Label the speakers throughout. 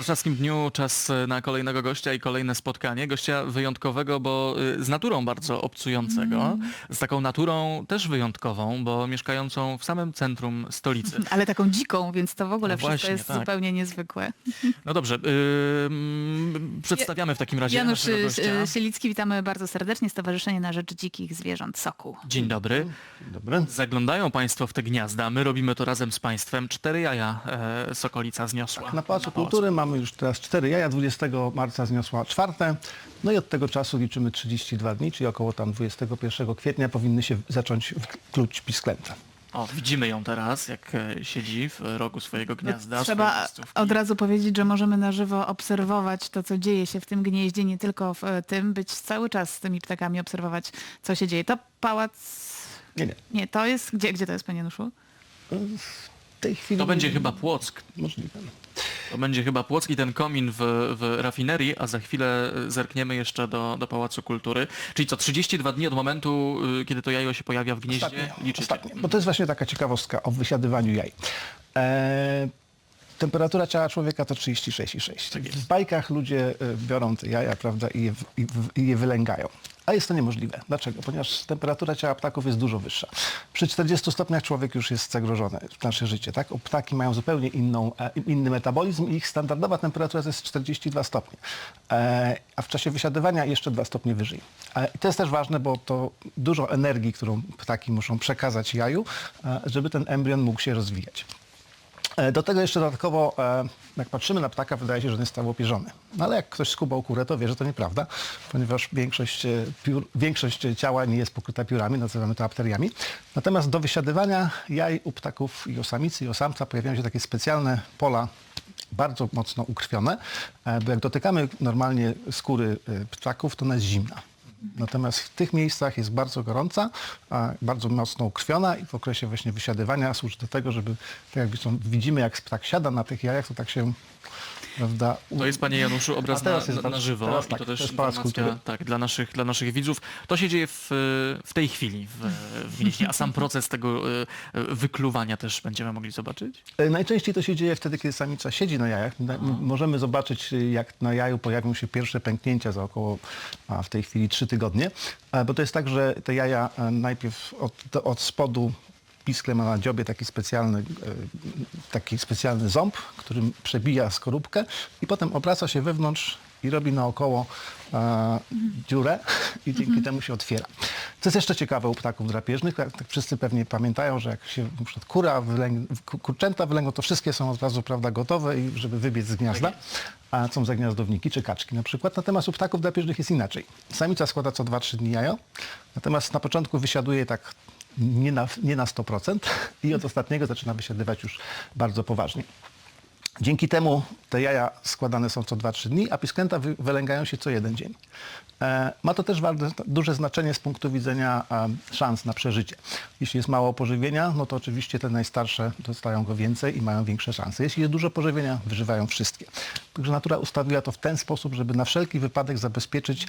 Speaker 1: warszawskim dniu czas na kolejnego gościa i kolejne spotkanie. Gościa wyjątkowego, bo y, z naturą bardzo obcującego, z taką naturą też wyjątkową, bo mieszkającą w samym centrum stolicy.
Speaker 2: Ale taką dziką, więc to w ogóle
Speaker 1: No
Speaker 2: wszystko
Speaker 1: właśnie,
Speaker 2: jest
Speaker 1: tak.
Speaker 2: zupełnie niezwykłe.
Speaker 1: No dobrze, y, mm, przedstawiamy w takim razie
Speaker 2: Janusz
Speaker 1: naszego
Speaker 2: y,
Speaker 1: gościa.
Speaker 2: y, Sielicki, witamy bardzo serdecznie. Stowarzyszenie na Rzecz Dzikich Zwierząt Soku.
Speaker 1: Dzień dobry.
Speaker 3: Dobry.
Speaker 1: Zaglądają Państwo w te gniazda, my robimy to razem z Państwem. Cztery jaja e, Sokolica zniosła.
Speaker 3: Na Pałacu Kultury mamy już teraz cztery jaja, 20 marca zniosła czwarte, no i od tego czasu liczymy 32 dni, czyli około tam 21 kwietnia powinny się zacząć kluć pisklęta.
Speaker 1: O, widzimy ją teraz, jak e, siedzi w rogu swojego gniazda.
Speaker 2: Trzeba od razu powiedzieć, że możemy na żywo obserwować to, co dzieje się w tym gnieździe, nie tylko w e, tym, być cały czas z tymi ptakami, obserwować, co się dzieje. To pałac...
Speaker 3: Nie, nie.
Speaker 2: Nie, to jest... Gdzie, gdzie to jest, panie Januszu?
Speaker 3: W tej chwili...
Speaker 1: To będzie chyba Płock.
Speaker 3: Możliwe.
Speaker 1: To będzie chyba Płock i ten komin w, w rafinerii, a za chwilę y, zerkniemy jeszcze do, do Pałacu Kultury. Czyli co, 32 dni od momentu, y, kiedy to jajo się pojawia w gnieździe?
Speaker 3: Ostatnie,
Speaker 1: Liczycie?
Speaker 3: ostatnie, bo to jest właśnie taka ciekawostka o wysiadywaniu jaj. E, temperatura ciała człowieka to 36,6.
Speaker 1: Tak
Speaker 3: w bajkach ludzie e, biorą te jaja prawda, i, je, w- i, w- i je wylęgają. A jest to niemożliwe. Dlaczego? Ponieważ temperatura ciała ptaków jest dużo wyższa. Przy 40 stopniach człowiek już jest zagrożony w nasze życie. Tak? Ptaki mają zupełnie inną, e, inny metabolizm i ich standardowa temperatura to jest 42 stopnie. E, a w czasie wysiadywania jeszcze 2 stopnie wyżej. E, I to jest też ważne, bo to dużo energii, którą ptaki muszą przekazać jaju, żeby ten embrion mógł się rozwijać. E, Do tego jeszcze dodatkowo, e, jak patrzymy na ptaka, wydaje się, że on jest stałopierzony. No ale jak ktoś skubał kurę, to wie, że to nieprawda, ponieważ większość, e, piór, większość ciała nie jest pokryta piórami, nazywamy to apteriami. Natomiast do wysiadywania jaj u ptaków i o samicy i o samca pojawiają się takie specjalne pola bardzo mocno ukrwione, bo jak dotykamy normalnie skóry ptaków, to ona jest zimna. Natomiast w tych miejscach jest bardzo gorąca, bardzo mocno ukrwiona i w okresie właśnie wysiadywania służy do tego, żeby, tak są, widzimy jak ptak siada na tych jajach, to tak się, prawda, u-
Speaker 1: To jest, panie Januszu, obraz na,
Speaker 3: jest
Speaker 1: na, na żywo.
Speaker 3: teraz
Speaker 1: I
Speaker 3: tak,
Speaker 1: to
Speaker 3: to
Speaker 1: też
Speaker 3: jest Kultury.
Speaker 1: tak, dla, naszych, dla naszych widzów. To się dzieje w, w tej chwili w, w a sam proces tego y, wykluwania też będziemy mogli zobaczyć?
Speaker 3: E, Najczęściej to się dzieje wtedy, kiedy samica siedzi na jajach. Możemy zobaczyć, y, jak na jaju pojawią się pierwsze pęknięcia za około a w tej chwili 3 tygodnie. E, Bo to jest tak, że te jaja e, najpierw od, od spodu piskle ma na dziobie taki specjalny, e, taki specjalny ząb, którym przebija skorupkę i potem obraca się wewnątrz i robi naokoło e, dziurę i dzięki temu się otwiera. Co jest jeszcze ciekawe u ptaków drapieżnych, tak, tak wszyscy pewnie pamiętają, że jak się na przykład kura wylęg, kurczęta wylęgną, to wszystkie są od razu prawda, gotowe, i żeby wybiec z gniazda, a są zagniazdowniki czy kaczki na przykład. Natomiast u ptaków drapieżnych jest inaczej. Samica składa co 2-3 dni jajo, natomiast na początku wysiaduje tak nie na, nie na 100% i od ostatniego zaczyna wysiadywać już bardzo poważnie. Dzięki temu te jaja składane są co 2-3 dni, a pisklęta wy, wylęgają się co jeden dzień. E, ma to też bardzo, duże znaczenie z punktu widzenia e, szans na przeżycie. Jeśli jest mało pożywienia, no to oczywiście te najstarsze dostają go więcej i mają większe szanse. Jeśli jest dużo pożywienia, wyżywają wszystkie. Także natura ustawiła to w ten sposób, żeby na wszelki wypadek zabezpieczyć,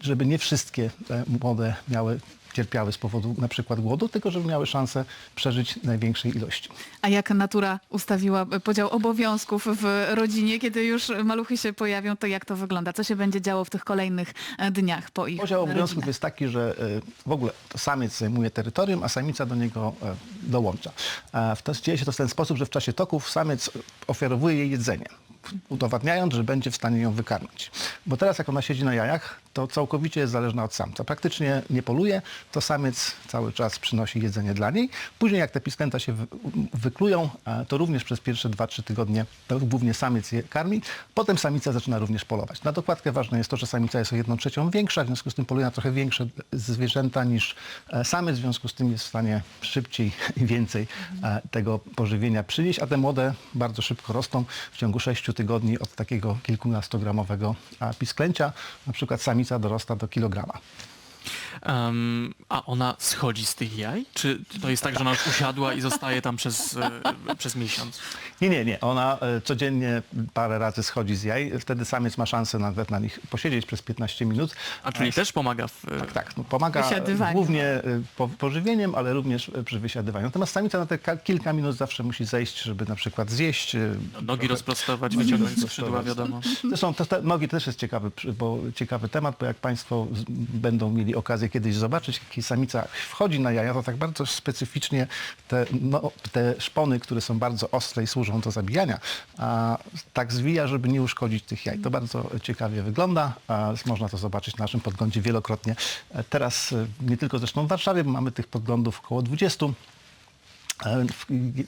Speaker 3: żeby nie wszystkie e, młode miały cierpiały z powodu na przykład głodu, tylko żeby miały szansę przeżyć największej ilości.
Speaker 2: A jak natura ustawiła e, podział obowiązków w rodzinie, kiedy już maluchy się pojawią, to jak to wygląda? Co się będzie działo w tych kolejnych e, dniach po ich
Speaker 3: Podział obowiązków jest taki, że e, w ogóle samiec zajmuje terytorium, a samica do niego dołącza. To, dzieje się to w ten sposób, że w czasie toków samiec ofiarowuje jej jedzenie, udowadniając, że będzie w stanie ją wykarmić. Bo teraz jak ona siedzi na jajach, to całkowicie jest zależna od samca. Praktycznie nie poluje, to samiec cały czas przynosi jedzenie dla niej. Później jak te pisklęta się wy, wyklują, e, to również przez pierwsze 2-3 tygodnie to głównie samiec je karmi. Potem samica zaczyna również polować. Na dokładkę ważne jest to, że samica jest o 1 trzecią większa, w związku z tym poluje na trochę większe zwierzęta niż e, samiec, w związku z tym jest w stanie szybciej i więcej e, tego pożywienia przynieść, a te młode bardzo szybko rosną w ciągu 6 tygodni od takiego kilkunastogramowego pisklęcia. Na przykład samica dorasta do kilograma.
Speaker 1: Em, a ona schodzi z tych jaj? Czy to jest tak, że ona już usiadła i zostaje tam przez, e, przez miesiąc?
Speaker 3: Nie, nie, nie. Ona e, codziennie parę razy schodzi z jaj. Wtedy samiec ma szansę nawet na nich posiedzieć przez 15 minut.
Speaker 1: A czyli też pomaga w... e,
Speaker 3: Tak, tak. No, pomaga głównie po, pożywieniem, ale również przy wysiadywaniu. Natomiast samica na te ka- kilka minut zawsze musi zejść, żeby na przykład zjeść. y,
Speaker 1: Nogi
Speaker 3: trochę-
Speaker 1: rozprostować, wyciągnąć skrzydła, wiadomo.
Speaker 3: Zresztą te, te nogi też jest ciekawy, bo ciekawy temat, bo jak Państwo z, będą mieli okazję kiedyś zobaczyć, jak samica wchodzi na jaja, to tak bardzo specyficznie te, no, te szpony, które są bardzo ostre i służą do zabijania, a tak zwija, żeby nie uszkodzić tych jaj. To bardzo ciekawie wygląda, a można to zobaczyć na naszym podglądzie wielokrotnie. E, Teraz e, nie tylko zresztą w Warszawie, bo mamy tych podglądów około 20. E,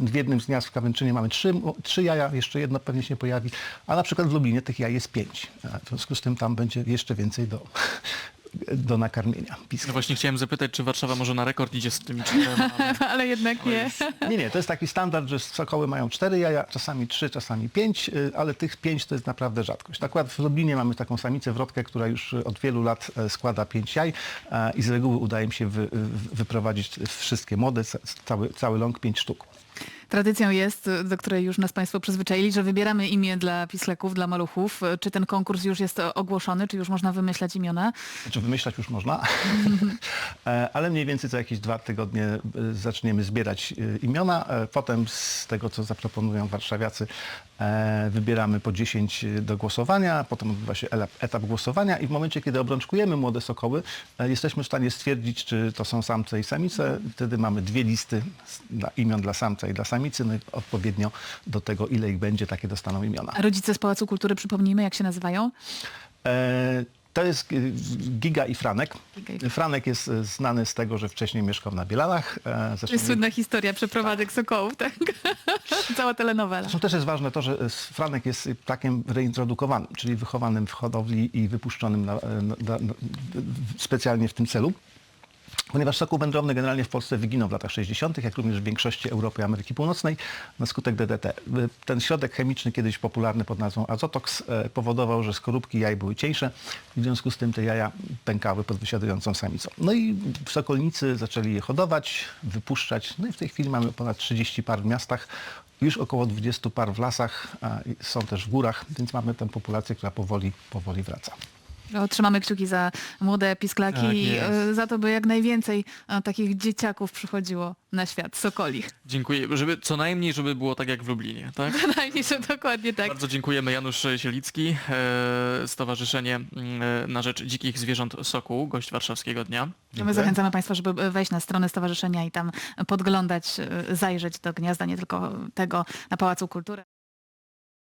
Speaker 3: W, jednym z miast w Kawęczynie mamy trzy, trzy jaja, jeszcze jedno pewnie się pojawi, a na przykład w Lublinie tych jaj jest pięć. W związku z tym tam będzie jeszcze więcej do, do nakarmienia.
Speaker 1: No
Speaker 3: Piska.
Speaker 1: właśnie chciałem zapytać, czy Warszawa może na rekord idzie z tymi czterema? ale-
Speaker 2: Ale jednak nie.
Speaker 3: Nie, nie, to jest taki standard, że sokoły mają cztery jaja, czasami trzy, czasami pięć, y, ale tych pięć to jest naprawdę rzadkość. Akurat w Lublinie mamy taką samicę wrotkę, która już od wielu lat e, składa pięć jaj e, i z reguły udaje mi się wy, wy- wyprowadzić wszystkie młode, ca- cały, cały ląg pięć sztuk.
Speaker 2: Tradycją jest, do której już nas Państwo przyzwyczaili, że wybieramy imię dla pisleków, dla maluchów. Czy ten konkurs już jest ogłoszony, czy już można wymyślać imiona?
Speaker 3: Znaczy wymyślać już można, E, ale mniej więcej za jakieś dwa tygodnie e, zaczniemy zbierać e, imiona. Potem z tego, co zaproponują warszawiacy, wybieramy po 10 do głosowania, potem odbywa się etap głosowania i w momencie, kiedy obrączkujemy młode sokoły, jesteśmy w stanie stwierdzić, czy to są samce i samice. Wtedy mamy dwie listy imion dla samca i dla samicy, odpowiednio do tego, ile ich będzie, takie dostaną imiona.
Speaker 2: A rodzice z Pałacu Kultury, przypomnijmy, jak się nazywają?
Speaker 3: E, To jest y, Giga i Franek.
Speaker 2: Giga i Franek.
Speaker 3: Franek jest y, znany z tego, że wcześniej mieszkał na Bielanach. e,
Speaker 2: To
Speaker 3: Zresztą
Speaker 2: jest słynna historia przeprowadzek sokołów, tak? Cała telenowela.
Speaker 3: Zresztą też jest ważne to, że Franek jest ptakiem reintrodukowanym, czyli wychowanym w hodowli i wypuszczonym na, na, na, specjalnie w tym celu. Ponieważ sokół wędrowny generalnie w Polsce wyginął w latach 60., jak również w większości Europy i Ameryki Północnej na skutek DDT. Y, Ten środek chemiczny, kiedyś popularny pod nazwą azotoks, e, powodował, że skorupki jaj były cieńsze i w związku z tym te jaja pękały pod wysiadującą samicą. No i sokolnicy zaczęli je hodować, wypuszczać. No i w tej chwili mamy ponad 30 par w miastach, już około 20 par w lasach, są też w górach, więc mamy tę populację, która powoli, powoli wraca.
Speaker 2: No, Trzymamy kciuki za młode pisklaki
Speaker 1: Tak
Speaker 2: i e, za to, by jak najwięcej e, takich dzieciaków przychodziło na świat, sokolich.
Speaker 1: Dziękuję. Żeby, co najmniej, żeby było tak jak w Lublinie, tak?
Speaker 2: Najmniejsze dokładnie tak.
Speaker 1: Bardzo dziękujemy. Janusz Sielicki, e, Stowarzyszenie mm, na Rzecz Dzikich Zwierząt Sokół, gość warszawskiego dnia.
Speaker 2: A My zachęcamy Państwa, żeby wejść na stronę stowarzyszenia i tam podglądać, zajrzeć do gniazda, nie tylko tego na Pałacu Kultury.